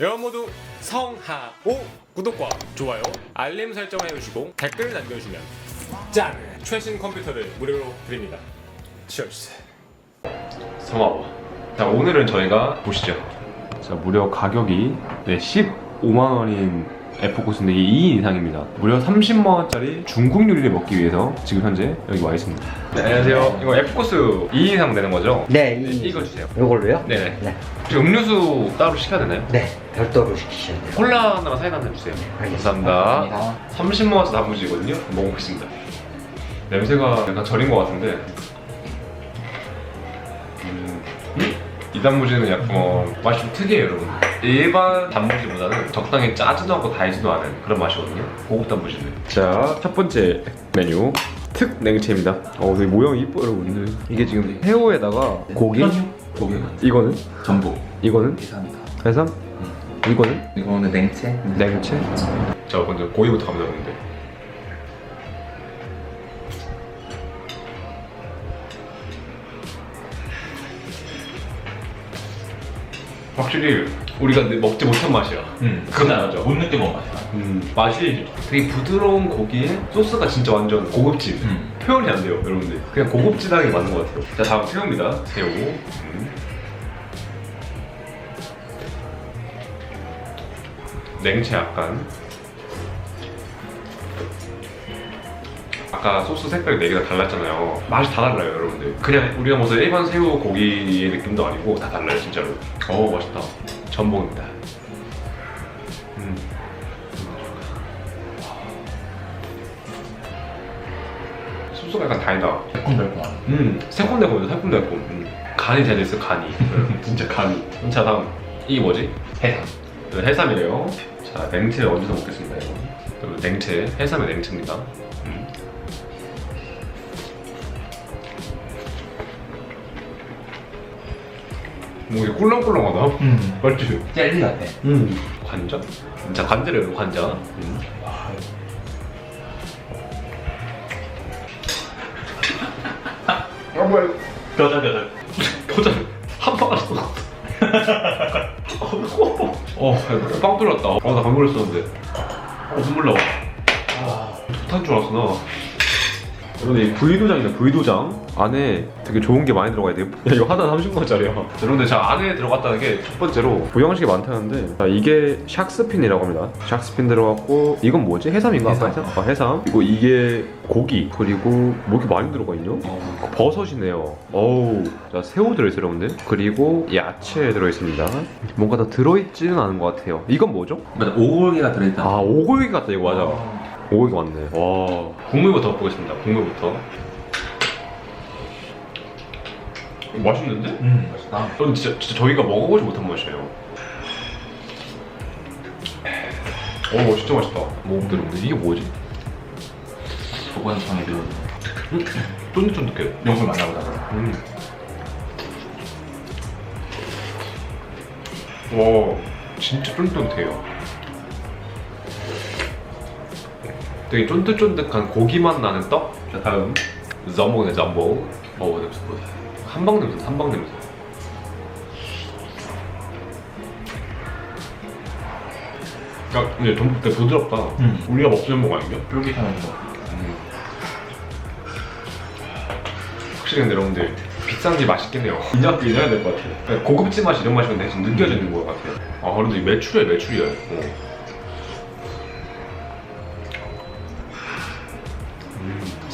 여러분 모두 성하오 구독과 좋아요 알림 설정 해주시고 댓글 남겨주시면 짠! 최신 컴퓨터를 무료로 드립니다. 치얼스 성하오 자 오늘은 저희가 보시죠. 자 무려 가격이 네, 15만 원인 에포코스인데 이게 2인 이상입니다. 무려 30만 원짜리 중국 요리를 먹기 위해서 지금 현재 여기 와 있습니다. 네, 안녕하세요. 이거 에포코스 2인 이상 되는 거죠? 네, 네, 이, 이거 주세요. 이걸로요? 네네. 네. 혹시 음료수 따로 시켜야 되나요? 네, 별도로 시키셔야 돼요. 콜라 하나랑 사이다 하나 주세요. 알겠습니다. 감사합니다. 30만 원짜리 단무지거든요. 먹어보겠습니다. 냄새가 약간 절인 것 같은데. 음, 이 단무지는 약간 어, 맛이 좀 특이해요, 여러분. 일반 단무지보다는 적당히 짜지도 않고 달지도 않은 그런 맛이거든요. 고급 단무지는. 자, 첫 번째 메뉴. 특 냉채입니다. 어, 되게 모양이 이뻐요, 여러분들. 이게 지금 새우에다가 고기. 고기 이거는? 전복 이거는? 이상이다 해삼? 이거는? 이거는 냉채? 냉채? 자 먼저 고기부터 갑니다 여러분들 확실히 우리가 먹지 못한 맛이야. 음. 그건 그건 알죠. 못 느껴 먹은 맛이야. 음, 맛이 되게 부드러운 고기에 소스가 진짜 완전 고급진 음. 표현이 안 돼요 여러분들. 그냥 고급지다는 게 맞는 것 같아요. 자 다음 새우입니다. 새우. 음. 냉채 약간 아까 소스 색깔이 4개가 달랐잖아요 맛이 다 달라요 여러분들 그냥 우리가 먹는 일반 새우 고기의 느낌도 아니고 다 달라요 진짜로 어 맛있다 전복입니다 음. 소스가 약간 달다 달콤달콤한 음, 새콤달콤해요, 새콤달콤. 음. 간이 잘 됐어, 간이. 음, 진짜 간이. 자, 다음. 이게 뭐지? 해삼 네, 해삼이래요. 자, 냉채 얹어서 먹겠습니다, 이거. 그리고 냉채, 해삼의 냉채입니다. 음. 뭐 이게 꿀렁꿀렁하다? 음 맞지? 젤리 같아 음. 관자? 진짜 관자래요, 관자. 음. 아, 뭐야. 겨자 겨자 표정 한방 알았어. 어, 야, 빵 뚫렸다. 어, 나 방금 그랬었는데. 어, 눈물 나와. 아, 좋다는 줄 알았어, 나. 여러분들, 이 V도장이다, V도장. 안에 되게 좋은 게 많이 들어가야 돼요. 야, 이거 하나 30만원짜리야. 여러분들, 제가 안에 들어갔다는 게 첫 번째로 보양식이 많다는데, 자, 이게 샥스핀이라고 합니다. 샥스핀 들어갔고, 이건 뭐지? 해삼인가? 아까 해삼. 해삼? 아, 해삼. 그리고 이게 고기. 그리고 뭐 이렇게 많이 들어가 있냐? 버섯이네요. 어우, 자 새우 들어있어요, 여러분들. 그리고 야채 들어있습니다. 뭔가 더 들어있지는 않은 것 같아요. 이건 뭐죠? 맞아 오골개가 들어있다 아, 오골기 같다 이거 맞아. 오골기 맞네. 와. 국물부터 먹보겠습니다. 국물부터. 맛있는데? 음 맛있다 이건 진짜, 진짜 저희가 먹어보지 못한 맛이에요. 오, 진짜 맛있다. 여러분들. 이게 뭐지? 저번 전에 그 음, 쫀득쫀득해요. 용을 만나보다 음. 와, 진짜 쫀쫀해요. 되게 쫀득쫀득한 고기맛 나는 떡. 자, 다음. 전복네 전복. 어, 냄새 보자. 한방 냄새, 한방 냄새. 야, 근데 전복 되게 부드럽다. 음. 우리가 먹던 전복 아닌가? 쫄깃하면서 확실히 근데 여러분들 비싼지 맛있겠네요 인정도 인정해야 될 것 같아요 고급진 맛이 이런 맛이 근데 지금 느껴지는 것 같아요 아 여러분들 매출이야 매출이야 어.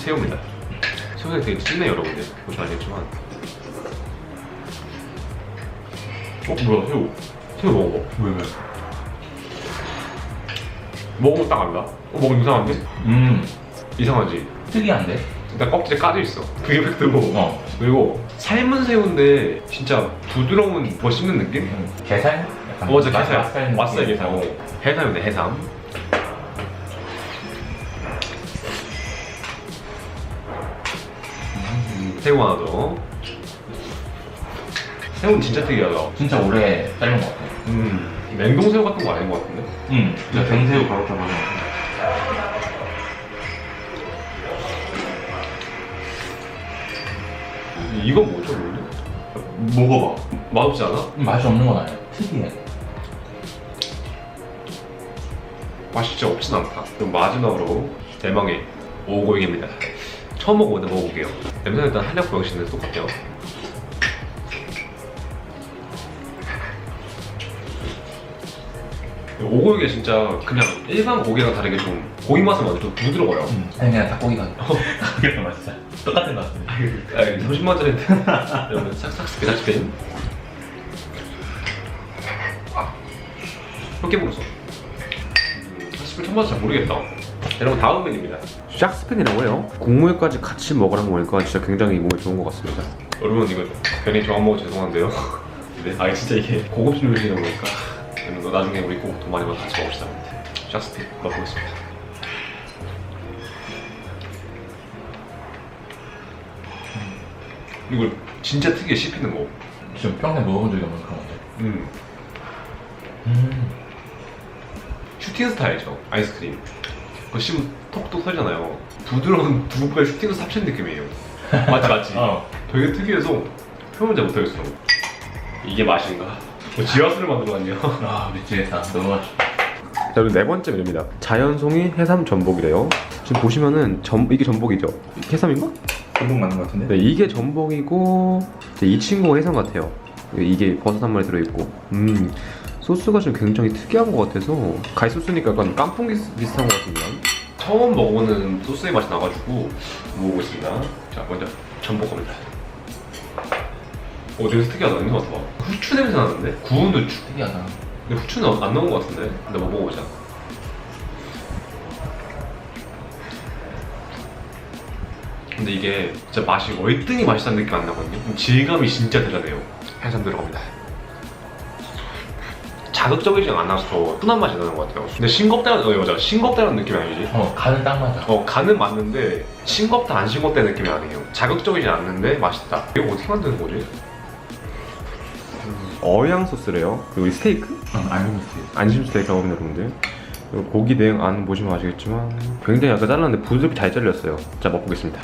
새우입니다 새우가 되게 진해요 여러분들 보시면 알겠지만 어 뭐야 새우 새우 먹어봐 왜 왜? 먹으면 딱 알라? 어 먹으면 이상한데? 음 이상하지? 특이한데? 일단 껍질에 까져 있어 그게 팩트고 어 그리고 삶은 새우인데 진짜 부드러운 뭐 씹는 느낌? 음. 게살? 약간 어, 저 맛- 게살. 맛살 느낌. 게살. 어. 해삼인데 해삼. 새우 하나 더. 새우는 진짜 특이하다. 진짜 오래 삶은 것 같아 음, 냉동 새우 같은 거 아닌 것 같은데? 음 진짜 뱅새우 바로 잡아서 이건 뭐죠, 원래? 먹어봐 맛없지 않아? 음, 맛이 없는 건 아니야 특이해 맛이 진짜 없진 않다. 그럼 마지막으로 대망의 오고잉입니다. 처음 먹어보는데 먹어볼게요. 냄새는 일단 한약 고양시인데 똑같아요. 오고육이 진짜 그냥 일반 고기랑 다르게 좀 고기 맛은 많이 좀 부드러워요. 아니 그냥 닭고기가 닭고기가 맛있어 똑같은 것 같은데. 아, 30만 원짜리인데 여러분 싹싹 스피 싹스핀 아. 이렇게 먹었어? 음, 싹스핀 처음 봐서 잘 모르겠다. 여러분 다음 메뉴입니다 샥스핀이라고 해요. 국물까지 같이 먹으라고 보니까 진짜 굉장히 몸에 좋은 것 같습니다. 여러분 이거 괜히 저만 먹어 죄송한데요. 네, 아 진짜 이게 고급진 요리다 보니까? 여러분 나중에 우리 꼭 돈 많이 벌어 같이 먹읍시다. 샥스핀 맛보겠습니다. 이걸 진짜 특이해 씹히는 거. 지금 평생 먹어본 적이 없는 그런 건데. 음. 음. 슈팅 스타일이죠. 아이스크림. 그거 씹으면 톡톡 터지잖아요. 부드러운 두부발 슈팅 스타 합친 느낌이에요. 맞지 맞지? 어. 되게 특이해서 표현을 잘 못하겠어 이게 맛인가? 뭐 지하수를 만들어놨네요? 아 미치겠다 너무 맛있다 자 그리고 네 번째 메뉴입니다. 자연송이 해삼 전복이래요. 지금 보시면은 전, 이게 전복이죠? 해삼인가? 전복 맞는 것 같은데? 네 이게 전복이고 이제 이 친구가 해삼 같아요. 이게 버섯 한 마리 들어있고. 음 소스가 좀 굉장히 특이한 것 같아서 가이 소스니까 약간 깐풍기 비슷한 것 같습니다 처음 먹어보는 소스의 맛이 나가지고 먹어보겠습니다. 자 먼저 전복 겁니다. 오 냄새 특이하다. 냄새 맡아봐 후추 냄새 나는데? 구운 후추. 특이하다. 근데 후추는 안 넣은 것 같은데? 근데 뭐 먹어보자. 근데 이게 진짜 맛이 월등히 맛있다는 느낌 안 나거든요. 질감이 진짜 대단해요. 해삼 들어갑니다 자극적이지 않아서 더 순한 맛이 나는 것 같아요. 근데 싱겁다는 어 맞아. 싱겁다는 느낌이 아니지? 어 간은 딱 맞아. 어 간은 맞는데 싱겁다 안 싱겁다 느낌이 아니에요. 자극적이진 않는데 맛있다. 이거 어떻게 만드는 거지? 어양 소스래요? 그리고 이 스테이크? 응 알고 있어요 안심 스테이크 하거든요 여러분들. 그리고 고기 내용 안 보시면 아시겠지만 굉장히 약간 잘랐는데 부드럽게 잘 잘렸어요. 자 먹보겠습니다.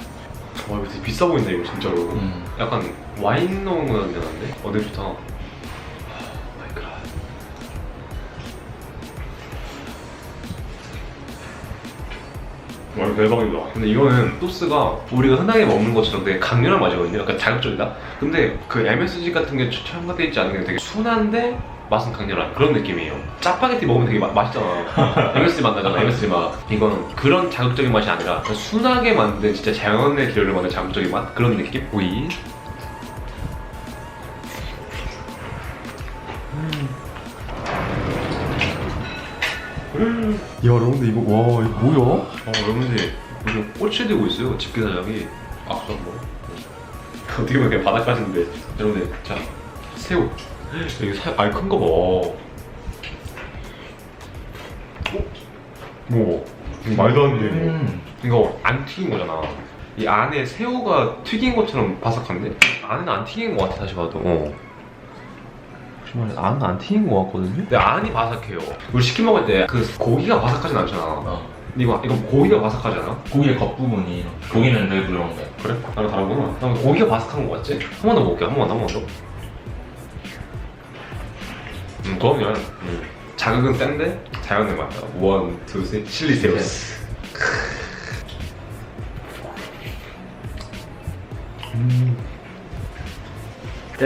와 이거 되게 비싸 보인다 이거 진짜로. 음. 약간 와인 넣은 거 같는데 어 되게 좋다 와 이거 대박이다. 근데 이거는 소스가 우리가 흔하게 먹는 것처럼 되게 강렬한 맛이거든요. 약간 자극적이다? 근데 그 MSG 같은 게 첨가되어 있지 않은 게 되게 순한데 맛은 강렬한 그런 느낌이에요. 짜파게티 먹으면 되게 마, 맛있잖아. MSG 맛 나잖아 MSG 맛. 이거는 그런 자극적인 맛이 아니라 순하게 만든 진짜 자연의 기름을 만든 자극적인 맛? 그런 느낌? 오이 여러분들 이거 와 이거 뭐야? 어, 여러분들 이거 꽃이 되고 있어요. 집게 사장이 악수 한번. 어떻게 보면 그냥 바닥까지인데 여러분들 자 새우 여기 사 아니 큰거 봐. 어? 뭐 말도 안 돼. 이거. 음. 이거 안 튀긴 거잖아. 이 안에 새우가 튀긴 것처럼 바삭한데? 안에는 안 튀긴 것 같아 다시 봐도. 어. 보시면 안은 안 튀긴 것 같거든요. 근데 안이 바삭해요. 우리 치킨 먹을 때 그 고기가 바삭하진 않잖아. 어 근데 이거 이거 고기가 바삭하잖아. 고기의 겉부분이 고기는 되게 부드러운데 그래? 나랑 다르구나. 난 고기가 바삭한 거 같지? 한 번 더 먹을게. 한번 더, 한번 더. 음, 그럼요. 음. 자극은 센데 자연의 맛이야. 원, 투, 셋. 칠리 세우스.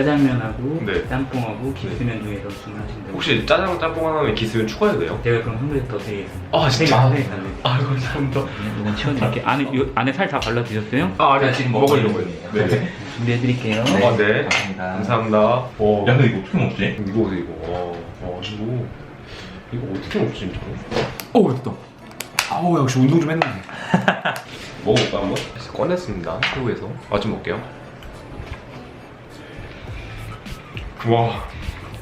짜장면하고 네. 짬뽕하고 기스면 중에 서 주문하신다고 혹시 짜장 짬뽕 하나에 기스면 추가해도 돼요? 제가 그럼 한 그릇 더 드리겠습니다 아, 세 진짜? 아, 감사합니다. 이건 치워드릴게요 안에, 요, 안에 살 다 발라 드셨어요? 아, 아니, 제가 지금 먹으려고요. 네. 네. 준비해드릴게요 네. 아, 네. 감사합니다 감사합니다. 어, 야 근데 이거 어떻게 먹지? 이거 보세요, 이거. 와, 와, 이거. 이거 어떻게 먹지, 진짜? 어 됐다. 아우 역시 운동 좀 했는데. 먹어볼까 한번? 꺼냈습니다. 새우에서 맛좀 볼게요. 와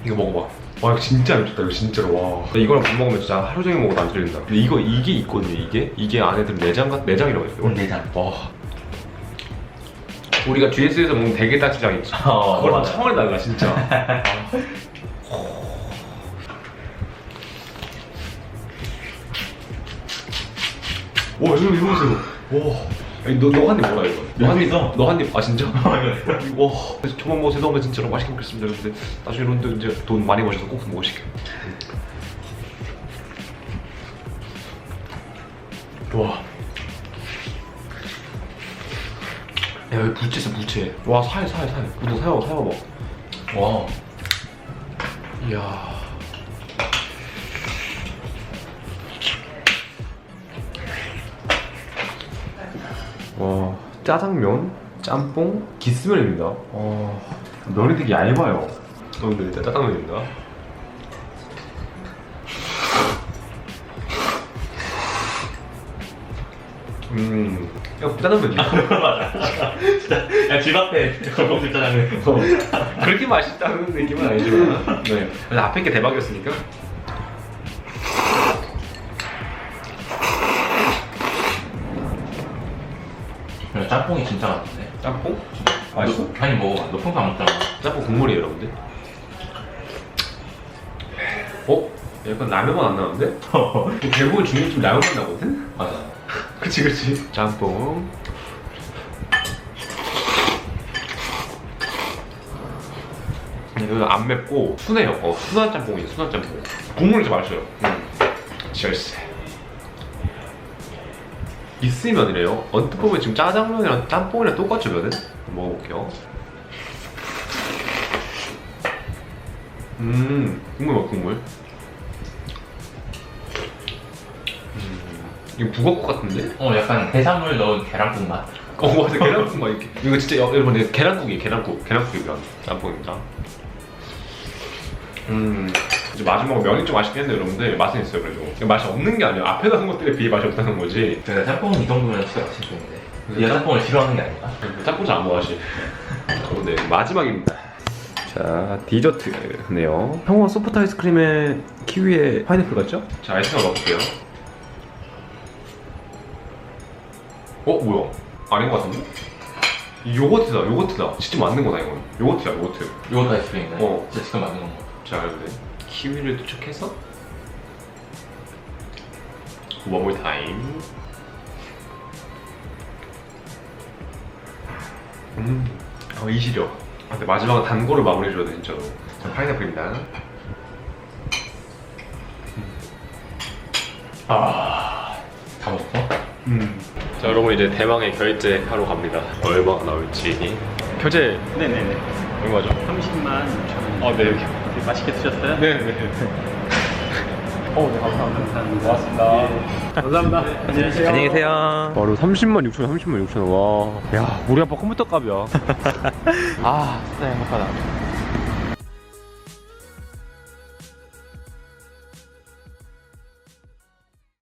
이거 먹어봐. 와 이거 진짜 미쳤다 이거 진짜로 와. 이거랑 밥 먹으면 진짜 하루 종일 먹어도 안 질린다. 근데 이거 이게 있거든요 이게 이게 안에 들 내장 같 내장이라고 해요. 음, 내장. 와. 우리가 GS에서 먹는 대게다시장 있지. 어, 그거랑 맞아. 차원이 달라 진짜. 와 이거 이거 보세요. 와. 아니, 너, 너한입 먹어라 이거. 너한 입, 있어. 너한 입, 아 진짜? 와, 저만 뭐 죄송한데 진짜로 맛있게 먹겠습니다 여러분들. 나중에 여러분들 이제 돈 많이 버셔서 꼭 먹으실게요. 와. 야 여기 부채 있어 부채. 와살살 살. 구독 사요 사요 뭐. 와. 이야. 짜장면, 짬뽕, 기스면입니다. 와 면이 되게 얇아요. 여러분들 일단 짜장면입니다. 음, 그냥 짜장면이야. 진짜 야, 집 앞에 건봉집 짜장면. 그렇게 맛있다는 느낌은 아니지만 네. 근데 앞에 게 대박이었으니까 짬뽕이 진짜 맛있네. 짬뽕? 맛있어? 너, 아니 뭐, 너 평소 안 먹잖아. 짬뽕 국물이에요 여러분들 어? 약간 라면만 안 나는데? 대부분 중국집 라면만 나거든? 맞아. 그치 그치 짬뽕 이거 안 맵고 순해요 어 순한 짬뽕이에요 순한 짬뽕 국물이 진짜 맛있어요 음. 치얼스 있으면이래요. 언뜻 보면 지금 짜장면이랑 짬뽕이랑 똑같이 면은? 먹어볼게요. 음 국물 봐 국물. 음, 이거 북어국 같은데? 어, 약간 해산물 넣은 계란국 맛. 어 맞아 계란국 막 이렇게. 이거 진짜 여- 여러분 이거 계란국이에요 계란국. 계란국이랑 짬뽕입니다 음 이제 마지막 면이 좀 아쉽긴 했는데 여러분들 맛은 있어요 그래도 이거 맛이 없는 게 아니야 앞에 넣은 것들에 비해 맛이 없다는 거지 내가 짬뽕은 이 정도면 진짜 맛있겠는데. 얘가 짬뽕을 싫어하는 게 아닐까? 짬뽕 잘 안 먹어하시 네 마지막입니다 자 디저트네요 형원 소프트 아이스크림에 키위에 파인애플 같죠? 자 아이스크림 넣어볼게요 어 뭐야 아닌 것 같은데? 요거트다 요거트다 직접 만든 거다 이건 요거트야 요거트 이것도 아이스크림인데. 어. 진짜 직접 만든 건 거. 자 그런데 키위를 One more time. 음, 어, 이 시력. 아, 근데 마지막은 단 거를 마무리해줘야 돼 진짜로. 자, 파인애플입니다. 다 먹었어? 음. 자 여러분 이제 대망의 결제하러 갑니다. 얼마가 나올지. 결제. 네네네. 얼마죠? 30만 6천 원. 아 네 여기 맛있게 드셨어요? 네 네 어, 네, 감사합니다. 고맙습니다. 감사합니다. 안녕히 계세요. 안녕히 계세요. 바로 30만 6천 원, 30만 6천 원. 와. 야, 우리 아빠 컴퓨터 값이야. 아, 진짜 행복하다.